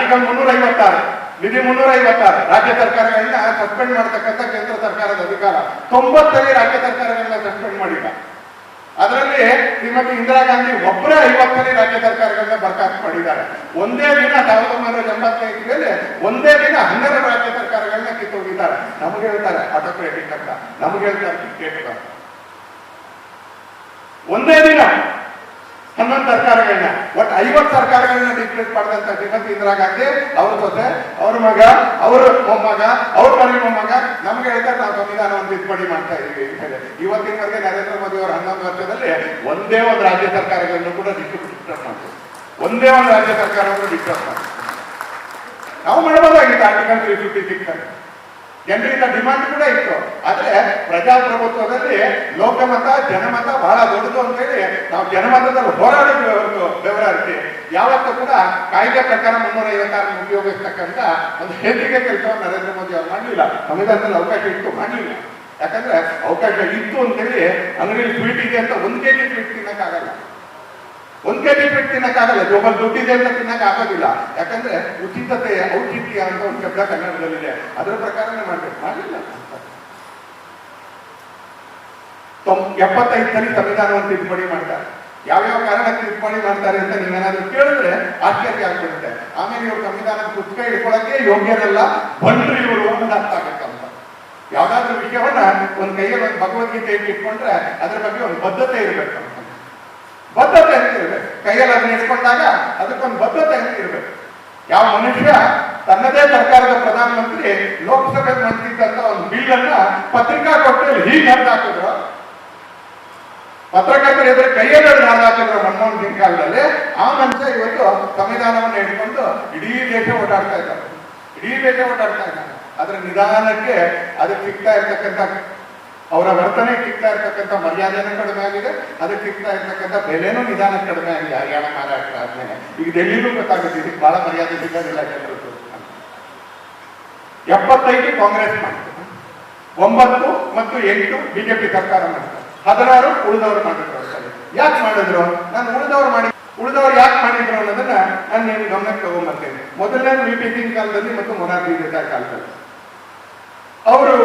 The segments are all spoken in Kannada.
ಆರ್ಟಿಕಲ್ ಮುನ್ನೂರ ಐವತ್ತಾರು ನಿಧಿ ಮುನ್ನೂರ ಐವತ್ತಾರು ರಾಜ್ಯ ಸರ್ಕಾರಗಳನ್ನ ಸಸ್ಪೆಂಡ್ ಮಾಡತಕ್ಕಂಥ ಕೇಂದ್ರ ಸರ್ಕಾರದ ಅಧಿಕಾರ. ತೊಂಬತ್ತನೇ ರಾಜ್ಯ ಸರ್ಕಾರಗಳನ್ನ ಸಸ್ಪೆಂಡ್ ಮಾಡಿಲ್ಲ. ಅದರಲ್ಲಿ ಶ್ರೀಮತಿ ಇಂದಿರಾ ಗಾಂಧಿ ಒಬ್ಬರೇ ಐವತ್ತನೇ ರಾಜ್ಯ ಸರ್ಕಾರಗಳನ್ನ ಬರ್ಖಾಸ್ತು ಮಾಡಿದ್ದಾರೆ. ಒಂದೇ ದಿನ ಸಾವಿರದ ಒಂಬೈನೂರ ಎಂಬತ್ತೈದರಲ್ಲಿ ಒಂದೇ ದಿನ ಹನ್ನೆರಡು ರಾಜ್ಯ ಸರ್ಕಾರಗಳನ್ನ ಕಿತ್ತೋಗಿದ್ದಾರೆ. ನಮಗೆ ಹೇಳ್ತಾರೆ ಆಟೋಕ್ರೇಟಿಕ್ ಅಂತ. ನಮಗೆ ಹೇಳ್ತಾರೆ ಒಂದೇ ದಿನ ಹನ್ನೊಂದು ಸರ್ಕಾರಗಳನ್ನ ಒಟ್ಟು ಐವತ್ತು ಸರ್ಕಾರಗಳನ್ನ ಡಿಕ್ಟೇಟ್ ಮಾಡಿದಂತ ಶ್ರೀಮತಿ ಇಂದಿರಾ ಗಾಂಧಿ ಅವ್ರ ಜೊತೆ, ಅವ್ರ ಮಗ, ಅವ್ರ ಮೊಮ್ಮಗ, ಅವ್ರ ಮನೆ ಮೊಮ್ಮಗ, ನಮ್ಗೆ ಹೇಳ್ತಾರೆ ನಾವು ಸಂವಿಧಾನವನ್ನು ತಿದ್ದುಪಡಿ ಮಾಡ್ತಾ ಇದೀವಿ ಇವತ್ತಿನವರೆಗೆ ನರೇಂದ್ರ ಮೋದಿ ಅವರು ಹನ್ನೊಂದು ವರ್ಷದಲ್ಲಿ ಒಂದೇ ಒಂದು ರಾಜ್ಯ ಸರ್ಕಾರಗಳನ್ನು ಕೂಡ ಡಿಸ್ಟ್ರಿಬ್ಯೂಟ್ ಮಾಡ್ತಾರೆ. ಒಂದೇ ಒಂದು ರಾಜ್ಯ ಸರ್ಕಾರವನ್ನು ಡಿಸ್ಟ್ರಸ್ ಮಾಡ್ತಾರೆ. ನಾವು ಮಾಡಬಹುದಾಗಿತ್ತು ಆರ್ಟಿಕಲ್ ತ್ರೀ ಫಿಫ್ಟಿ ಸಿಕ್ಸ್ ಜನರಿಂದ ಡಿಮಾಂಡ್ ಕೂಡ ಇತ್ತು. ಆದ್ರೆ ಪ್ರಜಾಪ್ರಭುತ್ವದಲ್ಲಿ ಲೋಕಮತ, ಜನಮತ ಬಹಳ ದೊಡ್ಡದು ಅಂತ ಹೇಳಿ ನಾವು ಜನಮತದಲ್ಲಿ ಹೋರಾಡಿದ್ವಿ ಒಂದು ಬೆವರಾರಿಸಿ ಯಾವತ್ತೂ ಕೂಡ ಕಾಯ್ದೆ ಪ್ರಕಾರ ಮುನ್ನೂರ ಐವತ್ತಾರು ಉಪಯೋಗಿಸ್ತಕ್ಕಂಥ ಒಂದು ಹೇಸಿಗೆ ಕೆಲಸವನ್ನು ನರೇಂದ್ರ ಮೋದಿ ಅವರು ಮಾಡಲಿಲ್ಲ. ಸಂವಿಧಾನದಲ್ಲಿ ಅವಕಾಶ ಇತ್ತು, ಮಾಡಲಿಲ್ಲ. ಯಾಕಂದ್ರೆ ಅವಕಾಶ ಇತ್ತು ಅಂತೇಳಿ ಅಂಗಡಿ ಸ್ವೀಟ್ ಇದೆ ಅಂತ ಒಂದು ಕೆಜಿ ಸ್ವೀಟ್ ತಿನ್ನಕ್ಕಾಗಲ್ಲ. ಒಂದ್ ಕೆಜಿ ಸ್ವೀಟ್ ತಿನ್ನಕ್ಕಾಗಲ್ಲ ಜೋಬಲ್ ದುಡ್ಡಿದೆ ಅಂತ ತಿನ್ನಕ್ ಆಗೋದಿಲ್ಲ ಯಾಕಂದ್ರೆ ಉಚಿತತೆ, ಔಚಿತ್ಯ ಅಂತ ಒಂದು ಶಬ್ದ ಕನ್ನಡದಲ್ಲಿದೆ. ಅದರ ಪ್ರಕಾರನೇ ಮಾಡ್ಬೇಕು. ಮಾಡಲಿಲ್ಲ. ತೊಂಬ ಎಪ್ಪತ್ತೈದು ಸಂವಿಧಾನವನ್ನು ತಿದ್ದುಪಡಿ ಮಾಡ್ತಾರೆ. ಯಾವ್ಯಾವ ಕಾರಣಕ್ಕೆ ತಿದ್ದುಪಡಿ ಮಾಡ್ತಾರೆ ಅಂತ ನೀವೇನಾದ್ರೂ ಕೇಳಿದ್ರೆ ಆಶ್ಚರ್ಯ ಆಗ್ಬಿಡುತ್ತೆ. ಆಮೇಲೆ ಇವರು ಸಂವಿಧಾನದ ಪುಸ್ತಕ ಇಟ್ಕೊಳಕ್ಕೆ ಯೋಗ್ಯರೆಲ್ಲ ಬಂದ್ರು ಇವರು ಅಂತ ಅರ್ಥ ಆಗುತ್ತೆ ಅಂತ. ಯಾವ್ದಾದ್ರು ವಿಷಯವನ್ನ ಒಂದ್ ಕೈಯಲ್ಲಿ ಒಂದು ಭಗವದ್ಗೀತೆ ಇಟ್ಕೊಂಡ್ರೆ ಅದ್ರ ಬಗ್ಗೆ ಒಂದು ಬದ್ಧತೆ ಇರಬೇಕು ಇರ್ಬೇಕು ಕೈಯಲ್ಲಿ ಅದನ್ನ ಇಟ್ಕೊಂಡಾಗ ಅದಕ್ಕೊಂದು ಬದ್ಧತೆ ಇರಬೇಕು. ಯಾವ ಮನುಷ್ಯ ತನ್ನದೇ ಸರ್ಕಾರದ ಪ್ರಧಾನಮಂತ್ರಿ, ಲೋಕಸಭೆ ಮಂತ್ರಿದ್ದಂತ ಒಂದು ಬಿಲ್ ಅನ್ನ ಕೊಟ್ಟು ಹೀಗೆ ಹರಿದು ಹಾಕಿದ್ರು ಪತ್ರಕರ್ತರ ಎದುರು ಕೈಯಲ್ಲಿ ಹರಿದು ಹಾಕಿದ್ರು ಮನಮೋಹನ್ ಸಿಂಗ್ ಕಾಲದಲ್ಲಿ ಆ ಮನುಷ್ಯ ಇವತ್ತು ಸಂವಿಧಾನವನ್ನು ಹಿಡ್ಕೊಂಡು ಇಡೀ ದೇಶ ಓಡಾಡ್ತಾ ಇದ್ದಾರೆ ಇಡೀ ದೇಶ ಓಡಾಡ್ತಾ ಇದ್ದಾರೆ ಅದರ ನಿಧಾನಕ್ಕೆ ಅದಕ್ಕೆ ಸಿಗ್ತಾ ಇರ್ತಕ್ಕಂಥ ಅವರ ವರ್ತನೆ ಸಿಗ್ತಾ ಇರ್ತಕ್ಕಂಥ ಮರ್ಯಾದೆನೂ ಕಡಿಮೆ ಆಗಿದೆ ಅದಕ್ಕೆ ಸಿಗ್ತಾ ಇರ್ತಕ್ಕಂಥ ಬೆಲೆನೂ ನಿಧಾನ ಕಡಿಮೆ ಆಗಿದೆ ಹರಿಯಾಣ ಮಹಾರಾಷ್ಟ್ರ ಆದ್ಮೇಲೆ. ಈಗ ಡೆಲ್ಲಿಗೂ ಗೊತ್ತಾಗುತ್ತೆ, ಇದಕ್ಕೆ ಬಹಳ ಮರ್ಯಾದೆ ಸಿಗೋದಿಲ್ಲ ಜನರು. ಎಪ್ಪತ್ತೈದು ಕಾಂಗ್ರೆಸ್ ಮಾಡ್ತಾರೆ. ಒಂಬತ್ತು ಮತ್ತು ಎಂಟು ಬಿಜೆಪಿ ಸರ್ಕಾರ ಮಾಡ್ತಾರೆ. ಹದಿನಾರು ಉಳಿದವರು ಮಾಡಿದ್ರು ಯಾಕೆ ಮಾಡಿದ್ರು? ನಾನು ಉಳಿದವರು ಮಾಡಿ, ಉಳಿದವರು ಯಾಕೆ ಮಾಡಿದ್ರು ಅನ್ನೋದನ್ನ ನಾನು ನಿಮ್ಗೆ ಗಮನಕ್ಕೆ ತಗೊಂಡ್ಬರ್ತೇನೆ ಮೊದಲನೇ ವಿ ಕಾಲದಲ್ಲಿ ಮತ್ತು ಮೊರಾರ್ಜಿ ದೇಸಾಯಿ ಕಾಲದಲ್ಲಿ. ಅವರು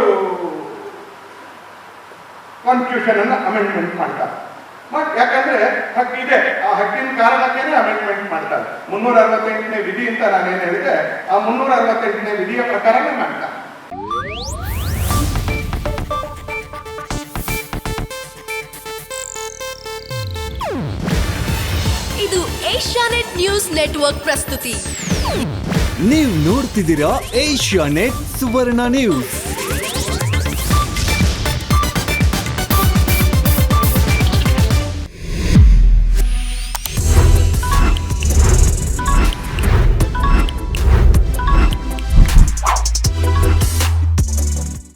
ಕಾನ್ಸ್ಟಿಟ್ಯೂಷನ್ ಅನ್ನು ಅಮೆಂಡ್ಮೆಂಟ್ ಮಾಡ್ತಾರೆ. ಮತ್ ಯಾಕಂದ್ರೆ ಹಕ್ಕಿದೆ ಆ ಹಕ್ಕಿನ ಕಾರಣಕ್ಕೇನೆ ಅಮೆಂಡ್ಮೆಂಟ್ ಮಾಡ್ತಾರೆ. ಮುನ್ನೂರ ಅರವತ್ತೆಂಟನೇ ವಿಧಿ ಅಂತ ನಾನೇನು ಹೇಳಿದೆ ಆ ಮುನ್ನೂರ ಅರವತ್ತೆಂಟನೇ ವಿಧಿಯ ಪ್ರಕಾರನೇ ಮಾಡ್ತಾರೆ. ಇದು ಏಷ್ಯಾನೆಟ್ ನ್ಯೂಸ್ ನೆಟ್ವರ್ಕ್ ಪ್ರಸ್ತುತಿ. ನೀವು ನೋಡ್ತಿದ್ದೀರಾ ಏಷ್ಯಾನೆಟ್ ಸುವರ್ಣ ನ್ಯೂಸ್.